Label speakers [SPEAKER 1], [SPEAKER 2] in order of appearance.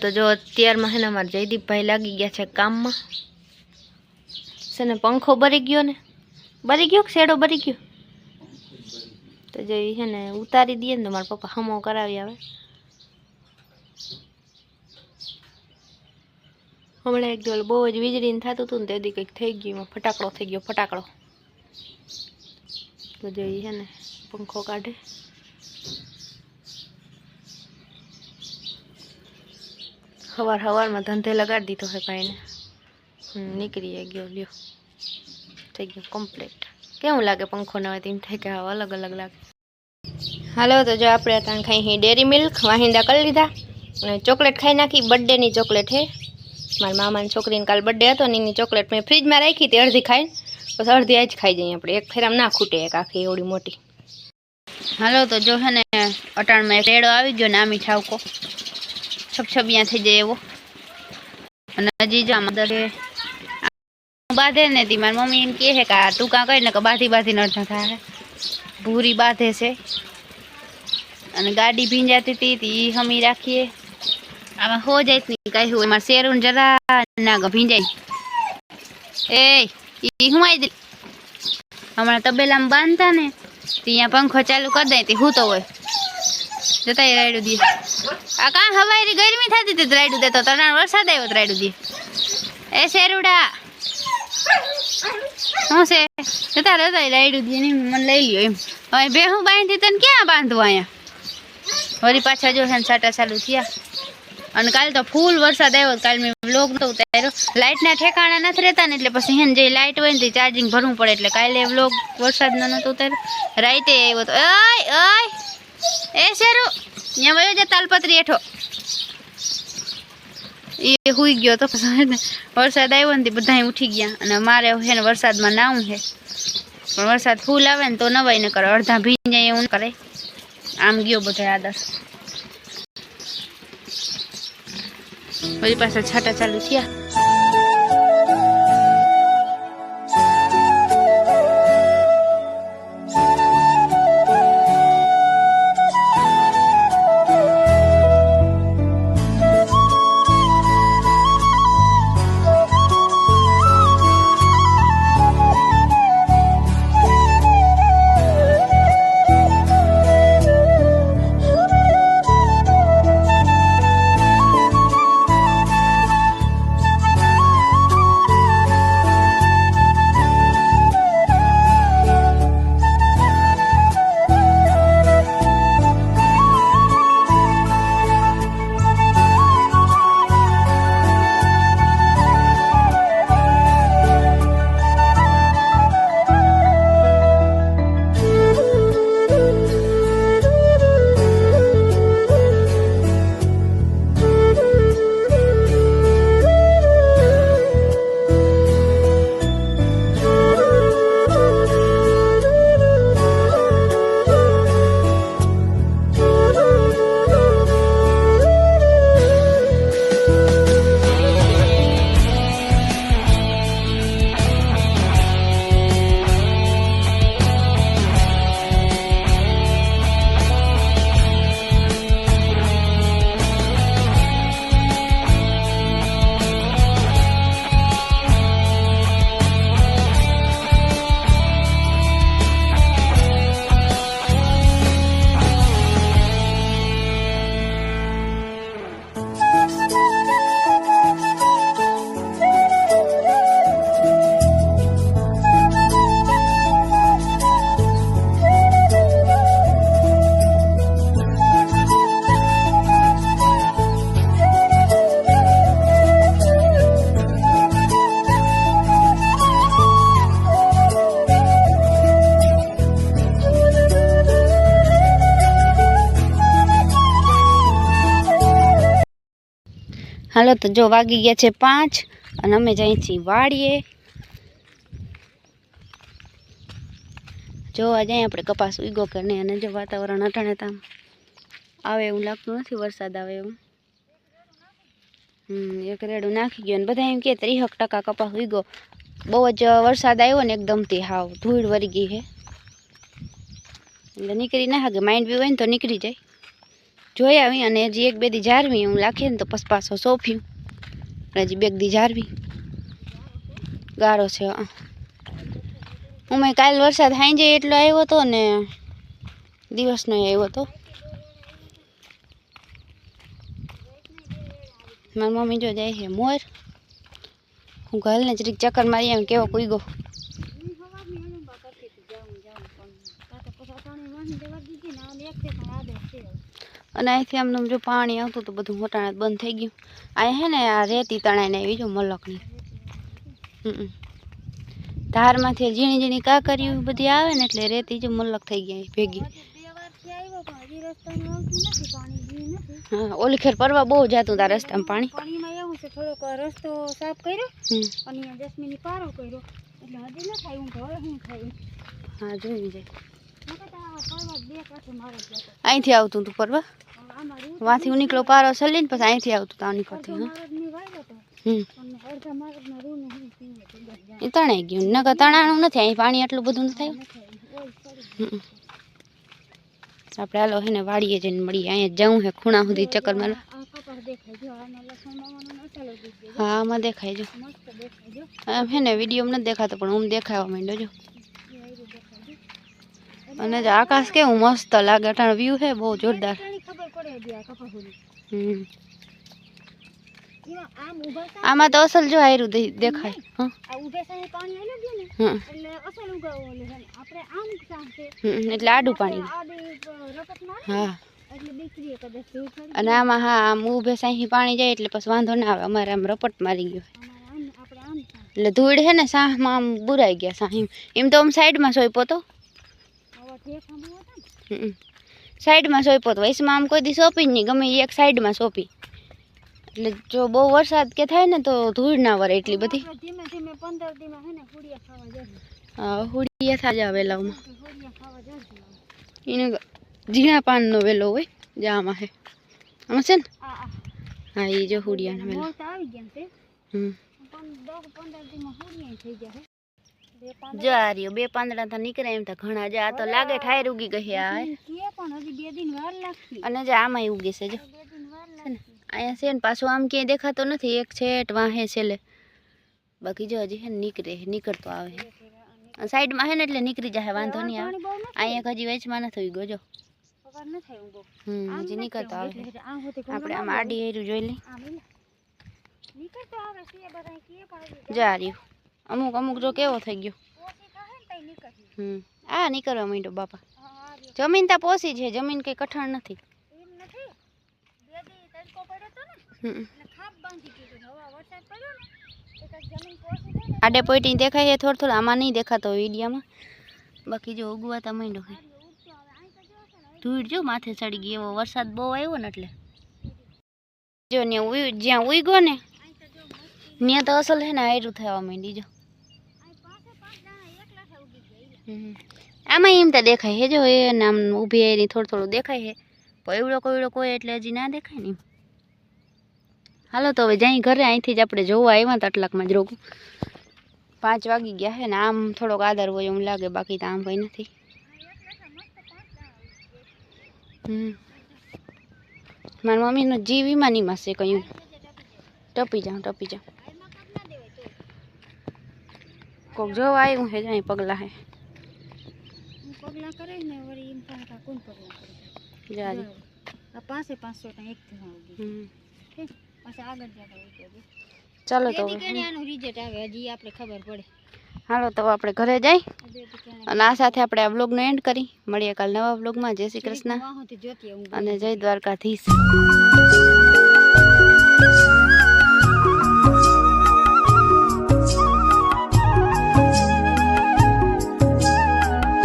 [SPEAKER 1] તો જો અત્યારમાં છે ને અમારા જયદીપભાઈ લાગી ગયા છે કામમાં. છે ને પંખો બરી ગયો ને? બરી ગયો કે શેડો બરી ગયો? તો જો છે ને ઉતારી દઈએ ને મારા પપ્પા હમો કરાવી આવે. હમણાં એક દિવસ બહુ જ વીજળીને થતું હતું ને તેથી કંઈક થઈ ગયું ફટાકડો થઈ ગયો, ફટાકડો. તો જો છે ને પંખો કાઢે. સવાર સવારમાં ધંધે લગાડી દીધો છે ભાઈને હમ, નીકળી ગયો લ્યો થઈ ગયો કમ્પ્લીટ કેવું લાગે પંખો ના હોય તેમ થાય કે હાવ અલગ અલગ લાગે હાલો તો જો આપણે અત્યારે ખાઈ અહીં ડેરી મિલ્ક વાહિંદા કરી લીધા. અને ચોકલેટ ખાઈ નાખી. બર્થડેની ચોકલેટ હે. મારા મામાની છોકરીને કાલ બર્થડે હતો ને એની ચોકલેટ મેં ફ્રીજમાં રાખી હતી અડધી ખાઈને. પછી અડધી આજ ખાઈ જઈએ આપણે. એક ફેરામ ના ખૂટે એક આખી એવડી મોટી. હાલો તો જો છે ને અટાણમાં એક રેડો આવી ગયો ને આ મીઠાવકો છપછપિયા થઈ જાય એવો. અને હજી જો આમાં દરે બાંધે ને તી. મારી મમ્મી એમ કહે છે કે આ ટૂંકા કરીને કે બાંધી બાંધીને અડધા થાય ભૂરી બાંધે છે. અને ગાડી ભીંજાતી હતી તી, ઈ હમી રાખીએ. આમાં હો જાય નહીં કાંઈ હોય. એમાં શેરું જરા ના ગ ભીંજાય. એ ઈ હું આવી હમણાં તબેલામાં બાંધતા ને ત્યાં પંખો ચાલુ કરી દે તે, હું તો હોય. જતા રાયડું દી. આ કાં હવારી ગરમી થતી હતી રાયડું દેતો ત્રણ વરસાદ આવ્યો રાયડું દી. એ શેરુડા હું છે? જતા રહેતા રાયડું દી ને મને લઈ લ્યો એમ. હવે બે હું બાંધી તને ક્યાં બાંધવું અહીંયા? વળી પાછા જો છે સાટા ચાલુ થયા. અને કાલ તો ફૂલ વરસાદ આવ્યો, કાલ મેં વ્લોગ તો ઉતાર્યો લાઇટના ઠેકાણા નથી રહેતા ને એટલે પછી હેન જે લાઇટ હોય ને ચાર્જિંગ ભરવું પડે એટલે કાલે વ્લોગ વરસાદનો નતો ઉતાર્યો રાઈતે આવ્યો તો અય ઓય. એ શેરુ ત્યાં વયો જાય તાલપત્રી હેઠો. એ હુઈ ગયો તો વરસાદ આવ્યો ને બધા ઉઠી ગયા અને મારે છે ને વરસાદમાં નાવું છે. પણ વરસાદ ફૂલ આવે ને તો નવાઈ ન કરે, અડધા ભીંજાય એવું ન કરે. આમ ગયો બધો આદર્શ. પછી પાછા છાટા ચાલુ થયા. હાલો તો જો વાગી ગયા છે પાંચ અને અમે જ છીએ વાળીએ. જોવા જઈએ આપણે કપાસ ઉગો કે નહીં અને જો વાતાવરણ અટાણે તામ આવે એવું લાગતું નથી, વરસાદ આવે એવું. હમ, એક રેડું નાખી ગયો ને બધા એમ કે ત્રીસક ટકા કપાસ ઉગો બહુ જ વરસાદ આવ્યો ને એકદમથી હાવ ધૂળ વરી ગઈ છે એટલે નીકળી ના શકે માઇન્ડ બી હોય ને તો નીકળી જાય. જોઈ આવી અને હજી એક બે દી જારવી, હું લાખીએ ને તો પછી પાછો સોંપ્યું. હજી બે દી જારવી. ગારો છે, હું. મેં કાલ વરસાદ હાંજે એટલો આવ્યો હતો ને દિવસનો આવ્યો હતો. મારી મમ્મી જો જાય છે મોર. હું ઘરને જરીક ચક્કર મારી એમ કેવો કોઈ ગો અને અહીંથી આમ આમ જો પાણી આવતું તો બધું હોટાણા બંધ થઈ ગયું. અહીં હે ને આ રેતી તણાઈને આવી જો મલકની. ધારમાંથી ઝીણી ઝીણી કાકરીઓ બધી આવે ને એટલે રેતી જો મલક થઈ ગઈ ભેગી. હા ઓલી ખેર પરવા બહુ જાતું તા રસ્તામાં પાણી.
[SPEAKER 2] પાણીમાં એવું છે થોડોક રસ્તો સાફ કર્યો અને દસ મિનિટ પારો કર્યો. એટલે હજી ન થાય હું હવે શું થાય
[SPEAKER 1] હા જોઈ જાય. અહીંથી આવતું તું પરવા
[SPEAKER 2] હવે આમાં રૂટ
[SPEAKER 1] વાંથી નીકળો, પારો સલીને પછી અહીંથી આવતું તા નીકળતી
[SPEAKER 2] અડધો
[SPEAKER 1] હા?
[SPEAKER 2] મારદની વાયરો તો
[SPEAKER 1] હમ.
[SPEAKER 2] અને અડધા મારદના રૂનું હું પીવે તો બસ જાય.
[SPEAKER 1] એ તણાઈ ગયું. નકર તણાણું નથી, અહીં પાણી આટલું બધું નથી થયું
[SPEAKER 2] ન થાય. ઓય પડી
[SPEAKER 1] હમ. આપણે હાલો હે ને વાડીએ જઈને મળીએ. અહીંયા જવું હે ખૂણા સુધી ચક્કર મારવા.
[SPEAKER 2] આ કપડ દેખાય જો આનો લસણ માવાનો મસાલો દીધ દેજો
[SPEAKER 1] હા, આમાં દેખાય જો.
[SPEAKER 2] મસ્ત દેખાય જો
[SPEAKER 1] આમ હે ને વીડિયો નથી દેખાતો, પણ હું દેખાવા માંડ્યો જો.
[SPEAKER 2] એ આયરું દેખાય જો
[SPEAKER 1] અને જો આકાશ કેવું મસ્ત લાગે. અટાણ વ્યૂ હે, બહુ જોરદાર.
[SPEAKER 2] આમ
[SPEAKER 1] આમાં તો અસલ જો આયરું દે- દેખાય.
[SPEAKER 2] એટલે છે.
[SPEAKER 1] આડું પાણી. હા. અને આમાં હા આમ ઊભે સાહી પાણી જાય એટલે પછી વાંધો ના આવે. અમારે આમ રપટ મારી ગયો એટલે ધૂળ હે ને સાહમાં આમ બુરાઈ ગયા સાહી. એમ તો આમ સાઈડમાં સોઈપો તો.
[SPEAKER 2] આવા ઠેકામાં હતા ને.
[SPEAKER 1] હમ. સાઈડમાં સોઈપો તો વૈસમાં આમ કોઈ દી સોંપી જ નહીં ગમે એ એક સાઈડમાં સોંપી. એટલે જો બહુ વરસાદ કે થાય ને તો ધૂળ ના વરે એટલી બધી.
[SPEAKER 2] હુડિયા હુડિયા ખાવા જશે
[SPEAKER 1] ઝીણા પાનનો વેલો હોય જામાં હે. આમાં છે ને? હા એ જો હુડિયાનો વેલો.
[SPEAKER 2] છે
[SPEAKER 1] હમ.
[SPEAKER 2] પણ પંદર દીમાં હુડિયા થઈ ગયા બે પાંચ
[SPEAKER 1] જો આ રહ્યો બે પાંદડા તો નીકળે એમ તો ઘણા જો આ તો લાગે ઠાયર ઉગી
[SPEAKER 2] ગયા
[SPEAKER 1] અને જો આમાંય ઉગી છે જો. અહીંયા છે ને પાછું આમ ક્યાંય દેખાતો નથી એક છેટ વાહે છેલ્લે. બાકી જો હજી હે નીકળે નીકળતો આવે. સાઈડમાં હે ને એટલે નીકળી જાય વાંધો નહીં આવે. અહીંયા હજી વેચમાં નથી ઉગ્યો જો. હમ હજી નીકળતો આવે.
[SPEAKER 2] આમ
[SPEAKER 1] આપણે આમ આડી હેરું જોઈ લઈ
[SPEAKER 2] આમ છે
[SPEAKER 1] જા રહ્યું. અમુક અમુક જો કેવો થઈ ગયો. હમ. આ નીકળવા માંડ્યો બાપા. જમીન તો પોસી છે, જમીન કઈ કઠણ નથી. આડે પોઈટી દેખાય છે, થોડું થોડું આમાં નહીં દેખાતો વિડીયામાં. બાકી જો ઉગવાતા માંડ્યો
[SPEAKER 2] તો જો
[SPEAKER 1] ધૂળ જો માથે ચડી ગઈ, એવો વરસાદ બહુ આવ્યો ને એટલે. જો ને જ્યાં ઉગ્યો ને ત્યાં તો અસલ છે ને આયરું થવા માંડી, જો
[SPEAKER 2] અહીં પાસે પાંચ દાણા એકલા થા ઉગી ગયા ઈ લે.
[SPEAKER 1] હમ. આમાં એમ તો દેખાય હે જો એ નામ ઊભી એની થોડું થોડું દેખાય છે. પણ એવડો કોયડો કોઈ એટલે હજી ના દેખાય ને હાલો તો હવે જ્યાં ઘરે, અહીંથી જ આપણે જોવા આવ્યા તો આટલાકમાં જ રોગું. પાંચ વાગી ગયા છે ને આમ થોડોક આદર હોય એમ લાગે, બાકી તો આમ કંઈ નથી. હમ. મારી મમ્મીનો જીવ વિમાનીમાં છે કહ્યું ટપી જાઉં ટપી જાઉં. કોક જોવા આવ્યું છે જાય પગલાં હે
[SPEAKER 2] હું. પગલાં કરે ને વળી એમ થાય કે કોણ પગલાં કરે?
[SPEAKER 1] જારી
[SPEAKER 2] આ પાસે પાંચસો ટા એક
[SPEAKER 1] હમ.
[SPEAKER 2] ઠીક પછી આગળ જતા ગઈ
[SPEAKER 1] ચાલો તો
[SPEAKER 2] આનું રિઝલ્ટ આવે? હજી આપણે ખબર પડે.
[SPEAKER 1] હાલો તો આપણે ઘરે જઈ. અને આ સાથે આપણે આ વ્લોગનો એન્ડ કરી. મળીએ કાલ નવા વ્લોગમાં જય શ્રી કૃષ્ણ. અને જય દ્વારકાધીશ.